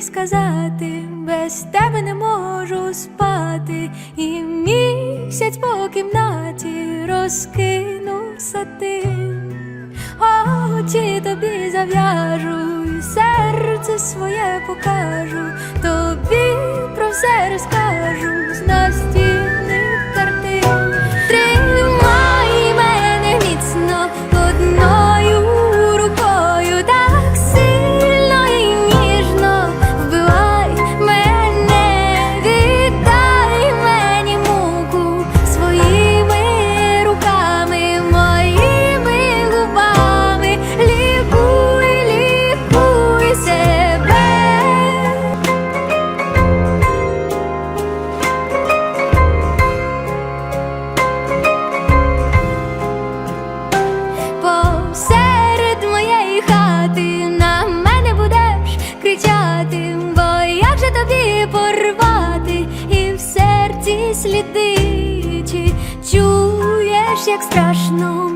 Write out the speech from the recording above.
сказати, без тебе не можу спати, і місяць по кімнаті розкину сатин. Очі тобі зав'яжу, і серце своє покажу, тобі про все розкажу кричати, бо як же тобі порвати? І в серці сліди, чи чуєш, як страшно